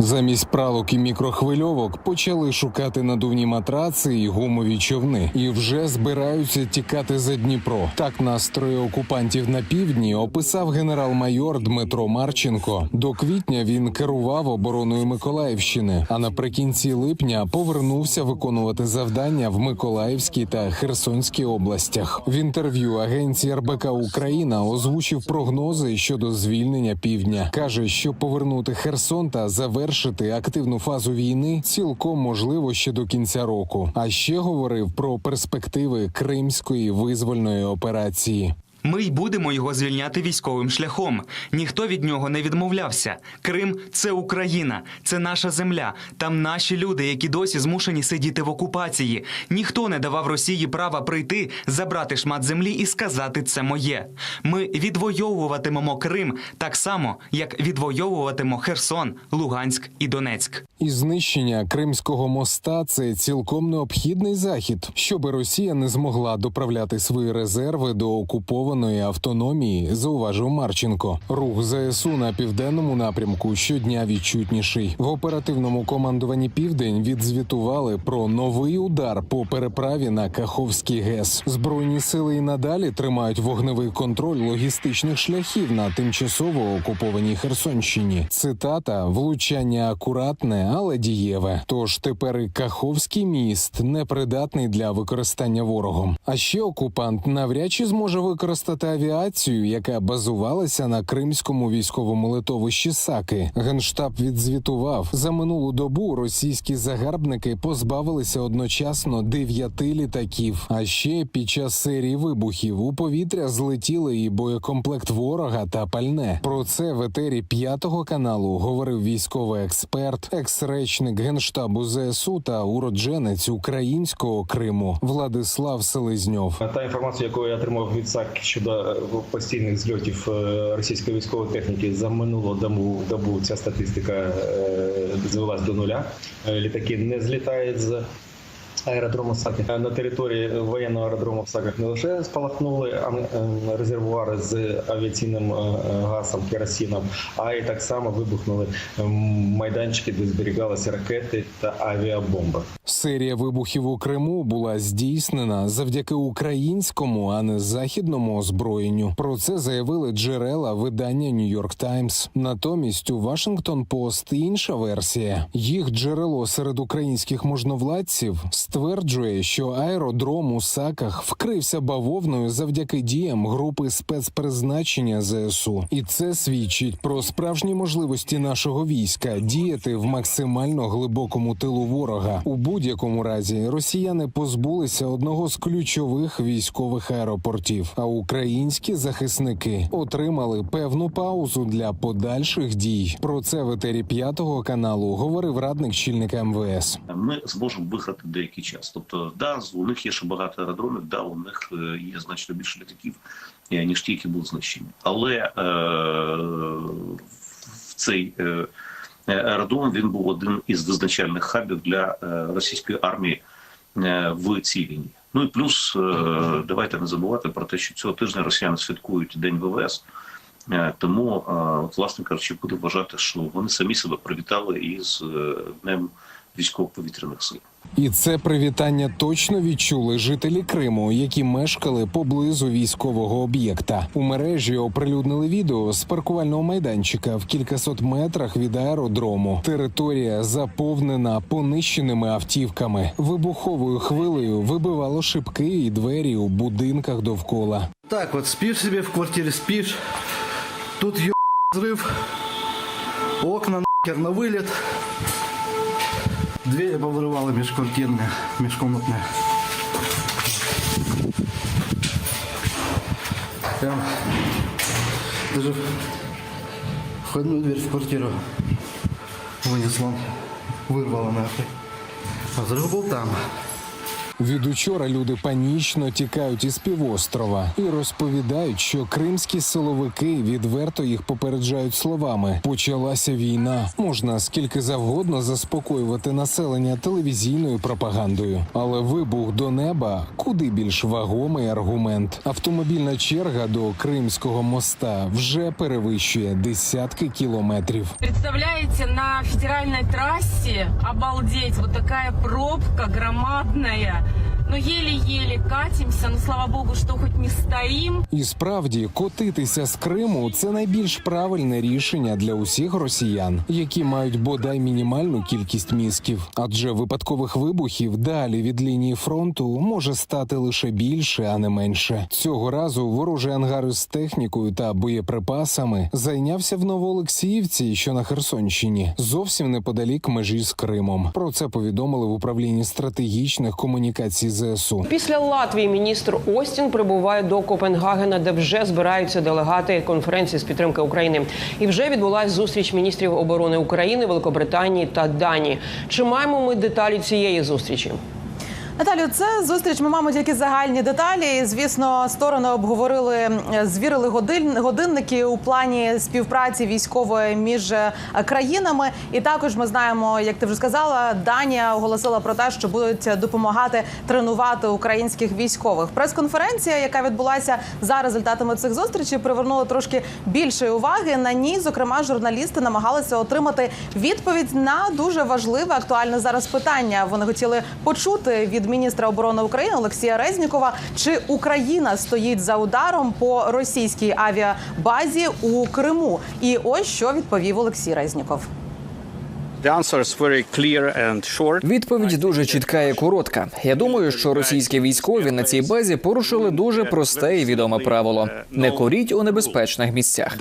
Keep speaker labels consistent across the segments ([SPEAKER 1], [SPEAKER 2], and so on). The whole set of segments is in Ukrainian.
[SPEAKER 1] Замість пралок і мікрохвильовок почали шукати надувні матраци і гумові човни, і вже збираються тікати за Дніпро. Так настрої окупантів на півдні описав генерал-майор Дмитро Марченко. До квітня він керував обороною Миколаївщини, а наприкінці липня повернувся виконувати завдання в Миколаївській та Херсонській областях. В інтерв'ю агенції РБК Україна озвучив прогнози щодо звільнення півдня. каже, що повернути Херсон та завершити активну фазу війни цілком можливо ще до кінця року. А ще говорив про перспективи Кримської визвольної операції.
[SPEAKER 2] Ми й будемо його звільняти військовим шляхом. Ніхто від нього не відмовлявся. Крим це Україна, це наша земля. Там наші люди, які досі змушені сидіти в окупації. Ніхто не давав Росії права прийти, забрати шмат землі і сказати це моє. Ми відвоюватимемо Крим так само, як відвоюватимемо Херсон, Луганськ і Донецьк.
[SPEAKER 1] І знищення Кримського моста це цілком необхідний захід, щоби Росія не змогла доправляти свої резерви до окупованої автономії, зауважив Марченко. Рух ЗСУ на південному напрямку щодня відчутніший. В оперативному командуванні Південь відзвітували про новий удар по переправі на Каховський ГЕС. Збройні сили і надалі тримають вогневий контроль логістичних шляхів на тимчасово окупованій Херсонщині. Цитата влучання акуратне, але дієве. Тож тепер і Каховський міст непридатний для використання ворогом. А ще окупант навряд чи зможе використати авіацію, яка базувалася на кримському військовому литовищі Саки. Генштаб відзвітував за минулу добу. Російські загарбники позбавилися одночасно дев'яти літаків. А ще під час серії вибухів у повітря злетіли і боєкомплект ворога та пальне. Про це в етері п'ятого каналу говорив військовий експерт, екс-речник генштабу ЗСУ та уродженець українського Криму Владислав Селезньов.
[SPEAKER 3] Та інформація, яку я отримав від САК щодо е, постійних зльотів е, російської військової техніки за минулу добу, добу ця статистика е, звелась до нуля. Літаки не злітають з аеродрому Саки. Е, На території воєнного аеродрому в Саках не лише спалахнули е, резервуари з авіаційним е, газом, керосином, а й так само вибухнули майданчики, де зберігалися ракети та авіабомби.
[SPEAKER 1] Серія вибухів у Криму була здійснена завдяки українському, а не західному озброєнню. Про це заявили джерела видання Нью-Йорк Таймс. Натомість у Вашингтон Пост інша версія. Їх джерело серед українських можновладців стверджує, що аеродром у Саках вкрився бавовною завдяки діям групи спецпризначення ЗСУ, і це свідчить про справжні можливості нашого війська діяти в максимально глибокому тилу ворога. У будь-якому разі росіяни позбулися одного з ключових військових аеропортів, а українські захисники отримали певну паузу для подальших дій. Про це в етері п'ятого каналу говорив радник чільника МВС.
[SPEAKER 4] ми зможемо виграти деякий час. Тобто, да, у них є ще багато аеродромів, да, у них е, є значно більше літаків, е, ніж ті, які були знищені. Але е, в цей е, аеродром він був один із визначальних хабів для е, російської армії в цій війні. Ну і плюс давайте не забувати про те, що цього тижня росіяни святкують День ВВС. Тому, власне кажучи, буду вважати, що вони самі себе привітали із Днем військово-повітряних сил.
[SPEAKER 1] І це привітання точно відчули жителі Криму, які мешкали поблизу військового об'єкта. У мережі оприлюднили відео з паркувального майданчика в кількасот метрах від аеродрому. Територія заповнена понищеними автівками. Вибуховою хвилею вибивало шибки і двері у будинках довкола.
[SPEAKER 5] Так вот, спишь себе в квартире, спишь. Тут ё взрыв. Окна нахер на вылет. Двери повырывало межквартирные, межкомнатные. Прям даже входную дверь в квартиру вынесло, вырвало нахуй. А взрыв был там.
[SPEAKER 1] Від учора люди панічно тікають із півострова і розповідають, що кримські силовики відверто їх попереджають словами: почалася війна. Можна скільки завгодно заспокоювати населення телевізійною пропагандою, але вибух до неба куди більш вагомий аргумент. Автомобільна черга до Кримського моста вже перевищує десятки кілометрів.
[SPEAKER 6] Представляете, на федеральной трассе, обалдеть, вот такая пробка громадная. Ну, еле-еле катимся, но слава богу, что хоть не стоим.
[SPEAKER 1] І справді котитися з Криму це найбільш правильне рішення для усіх росіян, які мають бодай мінімальну кількість мізків. Адже випадкових вибухів далі від лінії фронту може стати лише більше, а не менше. Цього разу ворожий ангар з технікою та боєприпасами зайнявся в Новоолексіївці, що на Херсонщині, зовсім неподалік межі з Кримом. Про це повідомили в управлінні стратегічних комунікацій ЗСУ.
[SPEAKER 7] Після Латвії міністр Остін прибуває до Копенгагена, де вже збираються делегати конференції з підтримки України. І вже відбулася зустріч міністрів оборони України, Великобританії та Данії. Чи маємо ми деталі цієї зустрічі?
[SPEAKER 8] Наталю, це зустріч. Ми маємо тільки загальні деталі. Звісно, сторони обговорили, звірили годин- годинники у плані співпраці військової між е, країнами. І також ми знаємо, як ти вже сказала, Данія оголосила про те, що будуть допомагати тренувати українських військових. Прес-конференція, яка відбулася за результатами цих зустрічей, привернула трошки більшої уваги. На ній, зокрема, журналісти намагалися отримати відповідь на дуже важливе актуальне зараз питання. Вони хотіли почути від міністра оборони України Олексія Резнікова, чи Україна стоїть за ударом по російській авіабазі у Криму. І ось що відповів Олексій Резніков.
[SPEAKER 9] Відповідь дуже чітка і коротка. Я думаю, що російські військові на цій базі порушили дуже просте і відоме правило: не коріть у небезпечних місцях.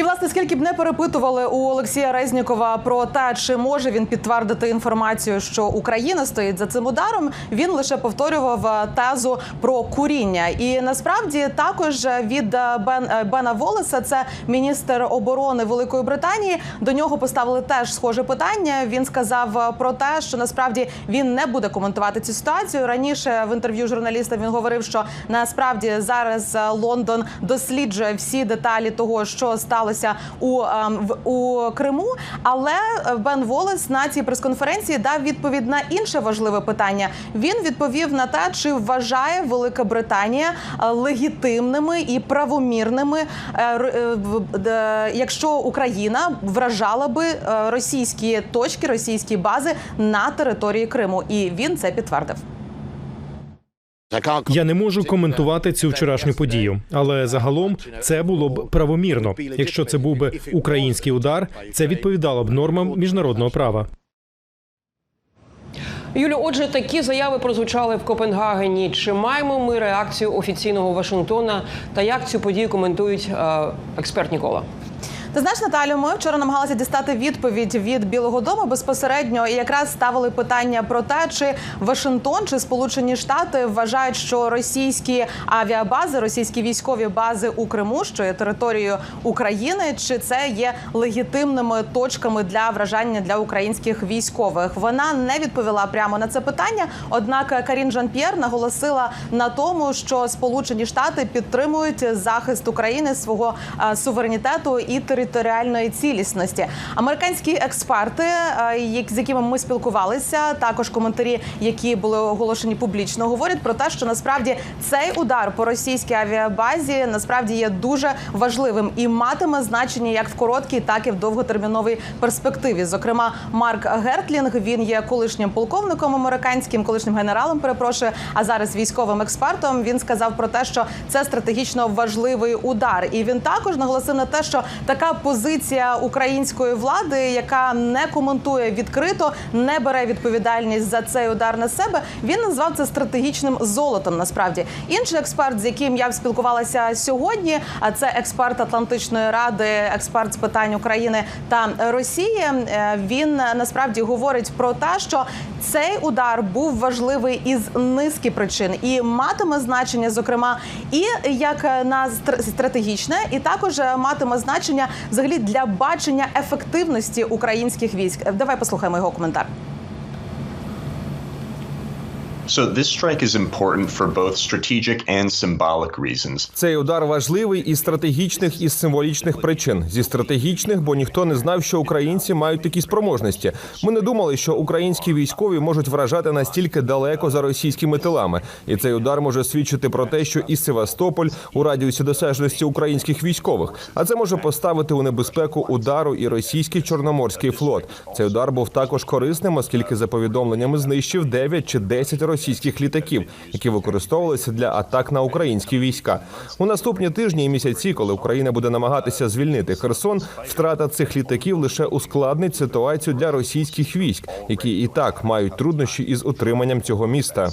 [SPEAKER 8] І власне, скільки б не перепитували у Олексія Резнікова про те, чи може він підтвердити інформацію, що Україна стоїть за цим ударом, він лише повторював е, тезу про куріння. І насправді також від е, Бен е, Бена Волеса, це міністр оборони Великої Британії. До нього поставили теж схоже питання. Він сказав про те, що насправді він не буде коментувати цю ситуацію. Раніше в інтерв'ю журналістам він говорив, що насправді зараз Лондон досліджує всі деталі того, що сталося у, ем, у Криму. Але е, Бен Волес на цій прес-конференції дав відповідь на інше важливе питання. Він відповів на те, чи вважає Велика Британія е, легітимними і правомірними, е, якщо Україна вражала би російські точки, російські бази на території Криму, і він це підтвердив.
[SPEAKER 10] Я не можу коментувати цю вчорашню подію, але загалом це було б правомірно. Якщо це був би український удар, це відповідало б нормам міжнародного права.
[SPEAKER 7] Юлю, отже, такі заяви прозвучали в Копенгагені. Чи маємо ми реакцію офіційного Вашингтона та як цю подію коментують е, експертні кола?
[SPEAKER 8] Ти знаєш, Наталю, ми вчора намагалися дістати відповідь від Білого Дому безпосередньо і якраз ставили питання про те, чи Вашингтон чи Сполучені Штати вважають, що російські авіабази, російські військові бази у Криму, що є територією України, чи це є легітимними точками для вражання для українських військових. Вона не відповіла прямо на це питання. Однак Карін Жан П'єр наголосила на тому, що Сполучені Штати підтримують захист України свого е, суверенітету і територіальної цілісності. Американські експерти, е, з якими ми спілкувалися, також коментарі, які були оголошені публічно, говорять про те, що насправді цей удар по російській авіабазі насправді є дуже важливим і матиме значення як в короткій, так і в довготерміновій перспективі. Зокрема, Марк Гертлінг він є колишнім полковником американським, колишнім генералом. Перепрошую, а зараз військовим експертом. Він сказав про те, що це стратегічно важливий удар, і він також наголосив на те, що така позиція української влади, яка не коментує відкрито, не бере відповідальність за цей удар на себе. Він назвав це стратегічним золотом. Насправді інший експерт, з яким я спілкувалася сьогодні, а це експерт Атлантичної ради, експерт з питань України та Росії. е, Він насправді говорить про те, що цей удар був важливий із низки причин і матиме значення, зокрема, і як на стр- стратегічне, і також матиме значення взагалі для бачення ефективності українських військ. Давай послухаємо його коментар.
[SPEAKER 11] So this strike is important for both strategic and symbolic reasons.
[SPEAKER 12] Цей удар важливий із стратегічних і символічних причин. Зі стратегічних, бо ніхто не знав, що українці мають такі спроможності. Ми не думали, що українські військові можуть вражати настільки далеко за російськими тилами. І цей удар може свідчити про те, що і Севастополь у радіусі досяжності українських військових. А це може поставити у небезпеку удару і російський чорноморський флот. Цей удар був також корисним, оскільки за повідомленнями знищив 9 чи 10 російських літаків, які використовувалися для атак на українські війська. У наступні тижні і місяці, коли Україна буде намагатися звільнити Херсон, втрата цих літаків лише ускладнить ситуацію для російських військ, які і так мають труднощі із утриманням цього міста.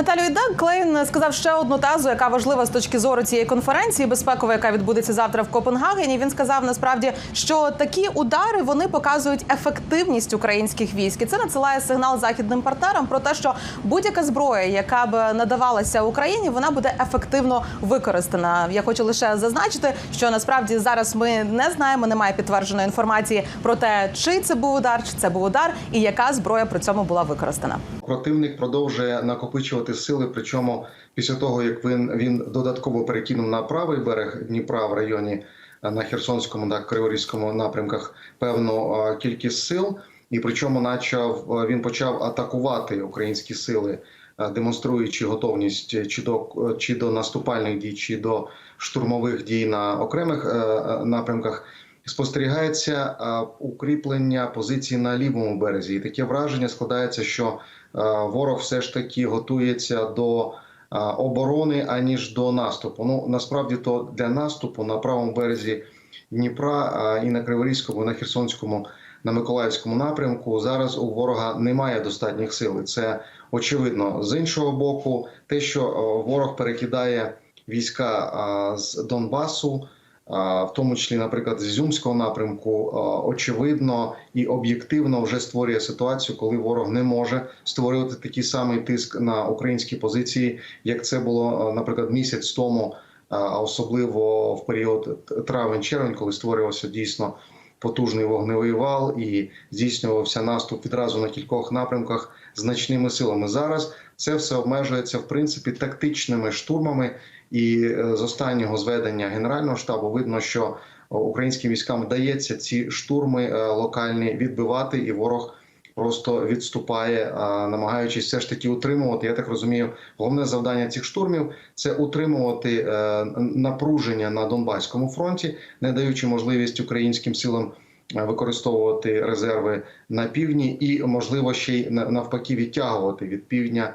[SPEAKER 8] Наталю Ідак Клейн сказав ще одну тезу, яка важлива з точки зору цієї конференції безпекової, яка відбудеться завтра в Копенгагені. Він сказав насправді, що такі удари вони показують ефективність українських військ. І це надсилає сигнал західним партнерам про те, що будь-яка зброя, яка б надавалася Україні, вона буде ефективно використана. Я хочу лише зазначити, що насправді зараз ми не знаємо, немає підтвердженої інформації про те, чи це був удар, чи це був удар, і яка зброя при цьому була використана.
[SPEAKER 13] Противник продовжує накопичувати сили. Причому після того як він він додатково перекинув на правий берег Дніпра в районі е, на Херсонському та Криворізькому напрямках певну е, кількість сил, і причому, начав е, він почав атакувати українські сили, демонструючи готовність чи до чи до наступальних дій, чи до штурмових дій на окремих напрямках. Спостерігається е, укріплення позицій на лівому березі, і таке враження складається, що е, ворог все ж таки готується до е, оборони аніж до наступу. Ну насправді то для наступу на правому березі Дніпра і на Криворізькому, і на Херсонському, на Миколаївському напрямку зараз у ворога немає достатніх сил. Це очевидно. З іншого боку, те, що ворог перекидає війська з Донбасу. В тому числі, наприклад, з Ізюмського напрямку, очевидно і об'єктивно вже створює ситуацію, коли ворог не може створювати такий самий тиск на українські позиції, як це було, наприклад, місяць тому, а особливо в період травень-червень, коли створювався дійсно потужний вогневий вал і здійснювався наступ відразу на кількох напрямках значними силами. Зараз це все обмежується в принципі тактичними штурмами. І е, з останнього зведення генерального штабу видно, що українським військам вдається ці штурми е, локальні відбивати, і ворог просто відступає, е, намагаючись все ж таки утримувати. Я так розумію, головне завдання цих штурмів це утримувати напруження на Донбаському фронті, не даючи можливість українським силам. Використовувати резерви на півдні і можливо ще й навпаки відтягувати від півдня